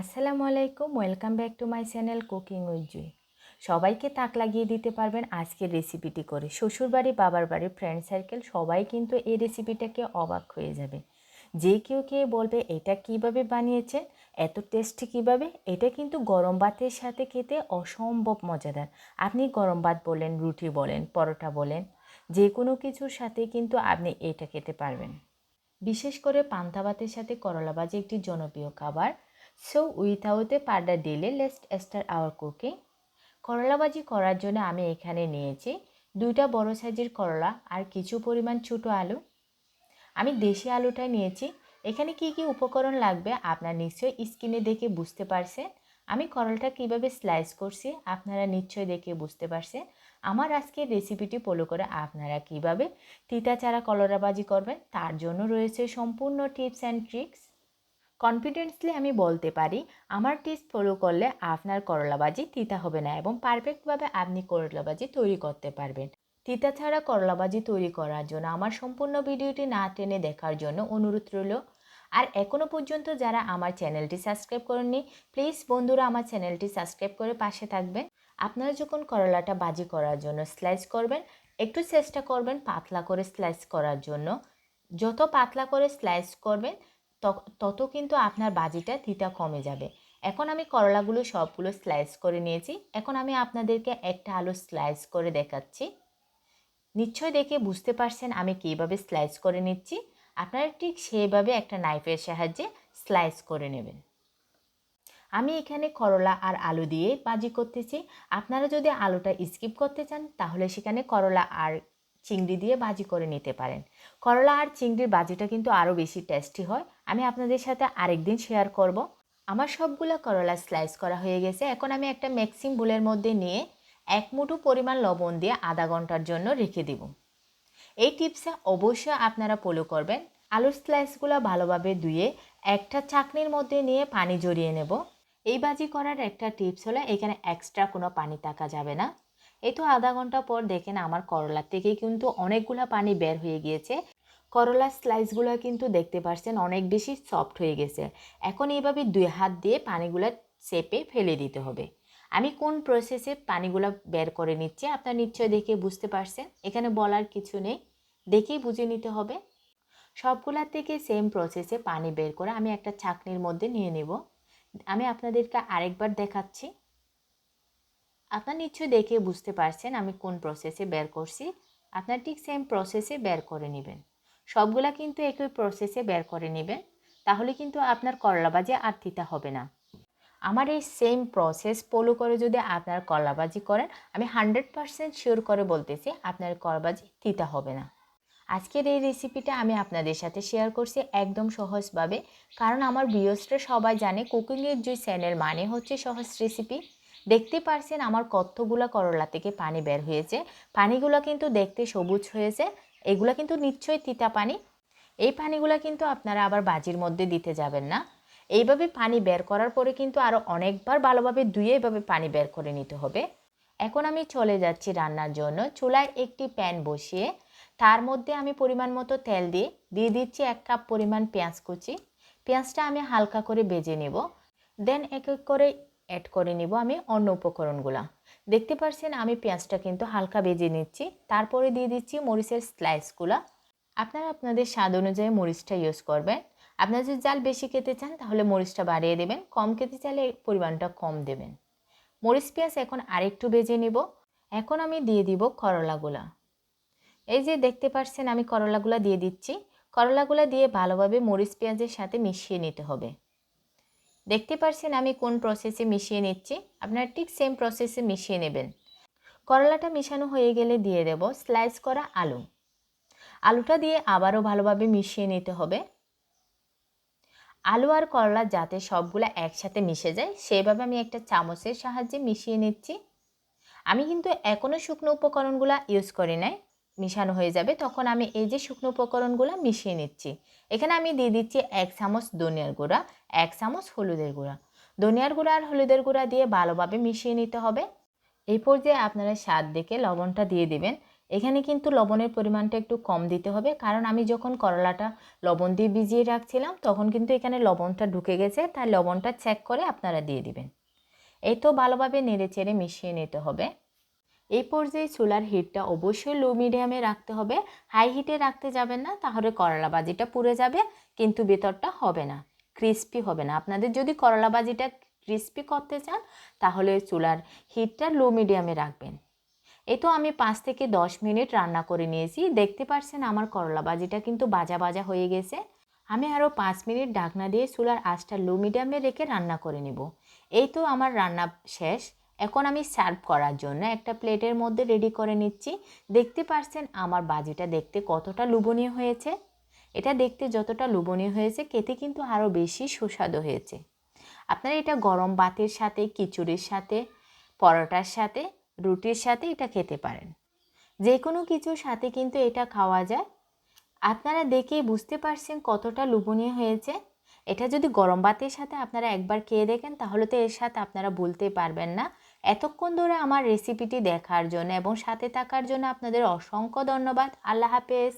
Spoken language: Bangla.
আসসালামু আলাইকুম, welcome back to my channel cooking with Jui. সবাইকে তাক লাগিয়ে দিতে পারবেন আজকের রেসিপিটি করে। শ্বশুরবাড়ি, বাবার বাড়ি ফ্রেন্ড সার্কেল সবাই কিন্তু এই রেসিপিটাকে অবাক হয়ে যাবে। যে কেউ কে বলবে, এটা কীভাবে বানিয়েছে এত টেস্টি কীভাবে? এটা কিন্তু গরম ভাতের সাথে খেতে অসম্ভব মজাদার। আপনি গরম ভাত বলেন, রুটি বলেন, পরোটা বলেন যে কোনো কিছুর সাথে কিন্তু আপনি এটা খেতে পারবেন। বিশেষ করে পান্তা ভাতের সাথে করলা ভাজি একটি জনপ্রিয় খাবার। So without a further delay least start our cooking করলা ভাজি করার জন্য আমি এখানে নিয়েছি দুইটা বড় সাইজের করলা আর কিছু পরিমাণ ছোটো আলু। আমি দেশি আলুটা নিয়েছি। এখানে কি কি উপকরণ লাগবে আপনার নিশ্চয়ই স্কিনে দেখে বুঝতে পারছেন। আমি করলটা কীভাবে স্লাইস করছি আপনারা নিশ্চয়ই দেখে বুঝতে পারছেন। আমার আজকের রেসিপিটি ফলো করে আপনারা কীভাবে তিতা চারা কলরাবাজি করবেন তার জন্য রয়েছে সম্পূর্ণ টিপস অ্যান্ড ট্রিক্স কনফিডেন্সলি আমি বলতে পারি, আমার টিপস ফলো করলে আপনার করলাবাজি তিতা হবে না এবং পারফেক্টভাবে আপনি করলাবাজি তৈরি করতে পারবেন। তিতা ছাড়া করলাবাজি তৈরি করার জন্য, আমার সম্পূর্ণ ভিডিওটি না টেনে দেখার জন্য অনুরোধ রইল। আর এখনও পর্যন্ত যারা আমার চ্যানেলটি সাবস্ক্রাইব করেননি প্লিজ বন্ধুরা আমার চ্যানেলটি সাবস্ক্রাইব করে পাশে থাকবেন। আপনারা যখন করলাটা বাজি করার জন্য স্লাইস করবেন, একটু চেষ্টা করবেন পাতলা করে স্লাইস করার জন্য। যত পাতলা করে স্লাইস করবেন তত কিন্তু আপনার বাজিটা তিতা কমে যাবে। এখন আমি করলাগুলো সবগুলো স্লাইস করে নিয়েছি। এখন আমি আপনাদেরকে একটা আলু স্লাইস করে দেখাচ্ছি। নিশ্চয় দেখে বুঝতে পারছেন আমি কীভাবে স্লাইস করে নিচ্ছি। আপনারা ঠিক সেইভাবে একটা নাইফের সাহায্যে স্লাইস করে নেবেন। আমি এখানে করলা আর আলু দিয়ে বাজি করতেছি। আপনারা যদি আলুটা স্কিপ করতে চান, তাহলে সেখানে করলা আর চিংড়ি দিয়ে বাজি করে নিতে পারেন। করলা আর চিংড়ির বাজিটা কিন্তু আরও বেশি টেস্টি হয়। আমি আপনাদের সাথে আরেকদিন শেয়ার করব। আমার সবগুলো করলা স্লাইস করা হয়ে গেছে। এখন আমি একটা ম্যাক্সিম বুলের মধ্যে নিয়ে এক মুঠো পরিমাণ লবণ দিয়ে আধা ঘণ্টার জন্য রেখে দিব। এই টিপসে অবশ্যই আপনারা ফলো করবেন। আলুর স্লাইসগুলো ভালোভাবে ধুয়ে একটা চাকনির মধ্যে নিয়ে পানি জড়িয়ে নেব। এই বাজি করার একটা টিপস হলো, এখানে এক্সট্রা কোনো পানি থাকা যাবে না। এই তো আধা ঘণ্টা পর দেখেন আমার করলার থেকে কিন্তু অনেকগুলো পানি বের হয়ে গিয়েছে। করলার স্লাইসগুলো কিন্তু দেখতে পাচ্ছেন অনেক বেশি সফট হয়ে গেছে। এখন এইভাবে দুই হাত দিয়ে পানিগুলো চেপে ফেলে দিতে হবে। আমি কোন প্রসেসে পানিগুলো বের করে নিচ্ছি, আপনার নিশ্চয় দেখে বুঝতে পারছেন। এখানে বলার কিছু নেই, দেখেই বুঝে নিতে হবে। সবগুলার থেকে সেম প্রসেসে পানি বের করে আমি একটা ছাকনির মধ্যে নিয়ে নেব। আমি আপনাদেরকে আরেকবার দেখাচ্ছি। আপনার নিশ্চয়ই দেখে বুঝতে পারছেন আমি কোন প্রসেসে বের করছি। আপনার ঠিক সেম প্রসেসে বের করে নেবেন। সবগুলা কিন্তু একই প্রসেসে বের করে নেবেন, তাহলে কিন্তু আপনার করলাবাজি আর তিতা হবে না। আমার এই সেম প্রসেস ফলো করে যদি আপনার করলাবাজি করেন, আমি হান্ড্রেড পারসেন্ট শিওর করে বলতেছি আপনার করলাবাজি তিতা হবে না। আজকের এই রেসিপিটা আমি আপনাদের সাথে শেয়ার করছি একদম সহজভাবে, কারণ আমার ভিউসরা সবাই জানে কুকিংয়ের যে চ্যানেল মানে হচ্ছে সহজ রেসিপি দেখতে পারছেন আমার কতগুলো করলা থেকে পানি বের হয়েছে। পানিগুলো কিন্তু দেখতে সবুজ হয়েছে। এগুলো কিন্তু নিশ্চয়ই তিতা পানি। এই পানিগুলো কিন্তু আপনারা আবার বাজির মধ্যে দিতে যাবেন না। এইভাবে পানি বের করার পরে কিন্তু আরও অনেকবার ভালোভাবে ধুয়ে এভাবে পানি বের করে নিতে হবে। এখন আমি চলে যাচ্ছি রান্নার জন্য। চুলায় একটি প্যান বসিয়ে তার মধ্যে আমি পরিমাণ মতো তেল দিয়ে দিয়ে দিচ্ছি এক কাপ পরিমাণ পেঁয়াজ কুচি। পেঁয়াজটা আমি হালকা করে বেজে নেব। দেন এক এক করে অ্যাড করে নিব আমি অন্য উপকরণগুলো। দেখতে পাচ্ছেন আমি পেঁয়াজটা কিন্তু হালকা বেজে নিচ্ছি। তারপরে দিয়ে দিচ্ছি মরিচের স্লাইসগুলো আপনারা আপনাদের স্বাদ অনুযায়ী মরিচটা ইউজ করবেন। আপনারা যদি জাল বেশি খেতে চান, তাহলে মরিচটা বাড়িয়ে দেবেন। কম খেতে চাইলে পরিমাণটা কম দেবেন। মরিচ, পেঁয়াজ এখন আরেকটু বেজে নিব। এখন আমি দিয়ে দিব করলাগুলা এই যে দেখতে পাচ্ছেন আমি করলাগুলা দিয়ে দিচ্ছি। করলাগুলা দিয়ে ভালোভাবে মরিচ, পেঁয়াজের সাথে মিশিয়ে নিতে হবে। দেখতে পারছেন আমি কোন প্রসেসে মিশিয়ে নিচ্ছি? আপনারা ঠিক সেম প্রসেসে মিশিয়ে নেবেন। করলাটা মিশানো হয়ে গেলে দিয়ে দেব স্লাইস করা আলু। আলুটা দিয়ে আবারও ভালোভাবে মিশিয়ে নিতে হবে। আলু আর করলা যাতে সবগুলো একসাথে মিশে যায়, সেভাবে আমি একটা চামচের সাহায্যে মিশিয়ে নিচ্ছি। আমি কিন্তু এখনও শুকনো উপকরণগুলো ইউজ করি নাই। মিশানো হয়ে যাবে, তখন আমি এই যে শুকনো উপকরণগুলো মিশিয়ে নিচ্ছি। এখানে আমি দিয়ে দিচ্ছি এক চামচ ধনিয়ার গুঁড়া, এক চামচ হলুদের গুঁড়া। ধনিয়ার গুঁড়া আর হলুদের গুঁড়া দিয়ে ভালোভাবে মিশিয়ে নিতে হবে। এই পর্যায়ে আপনারা স্বাদ দেখে লবণটা দিয়ে দেবেন। এখানে কিন্তু লবণের পরিমাণটা একটু কম দিতে হবে, কারণ আমি যখন করলাটা লবণ দিয়ে ভিজিয়ে রাখছিলাম, তখন কিন্তু এখানে লবণটা ঢুকে গেছে, তাই লবণটা চেক করে আপনারা দিয়ে দিবেন। এই তো ভালোভাবে নেড়ে চেড়ে মিশিয়ে নিতে হবে। এই পর্যায়ে চুলার হিটটা অবশ্যই লো মিডিয়ামে রাখতে হবে। হাই হিটে রাখতে যাবেন না, তাহলে করলা বাজিটা পুড়ে যাবে, কিন্তু ভেতরটা হবে না ক্রিস্পি হবে না। আপনাদের যদি করলা বাজিটা ক্রিস্পি করতে চান, তাহলে চুলার হিটটা লো মিডিয়ামে রাখবেন। এই তো আমি পাঁচ থেকে দশ মিনিট রান্না করে নিয়েছি। দেখতে পাচ্ছেন আমার করলা বাজিটা কিন্তু বাজা বাজা হয়ে গেছে। আমি আরও পাঁচ মিনিট ঢাকনা দিয়ে চুলার আঁচটা লো মিডিয়ামে রেখে রান্না করে নেব। এই তো আমার রান্না শেষ। এখন আমি সার্ভ করার জন্য একটা প্লেটের মধ্যে রেডি করে নিচ্ছি। দেখতে পাচ্ছেন আমার বাজিটা দেখতে কতটা লুবনীয় হয়েছে? এটা দেখতে যতটা লুবনীয় হয়েছে, খেতে কিন্তু আরও বেশি সুস্বাদু হয়েছে। আপনারা এটা গরম ভাতের সাথে, খিচুড়ির সাথে, পরোটার সাথে, রুটির সাথে এটা খেতে পারেন। যে কোনো কিছুর সাথে কিন্তু এটা খাওয়া যায়। আপনারা দেখেই বুঝতে পারছেন কতটা লুবনীয় হয়েছে। এটা যদি গরম ভাতের সাথে আপনারা একবার খেয়ে দেখেন, তাহলে তো এর সাথে আপনারা বলতে পারবেন না এতক্ষণ ধরে আমার রেসিপিটি দেখার জন্য এবং সাথে থাকার জন্য আপনাদের অসংখ্য ধন্যবাদ। আল্লাহ হাফেজ।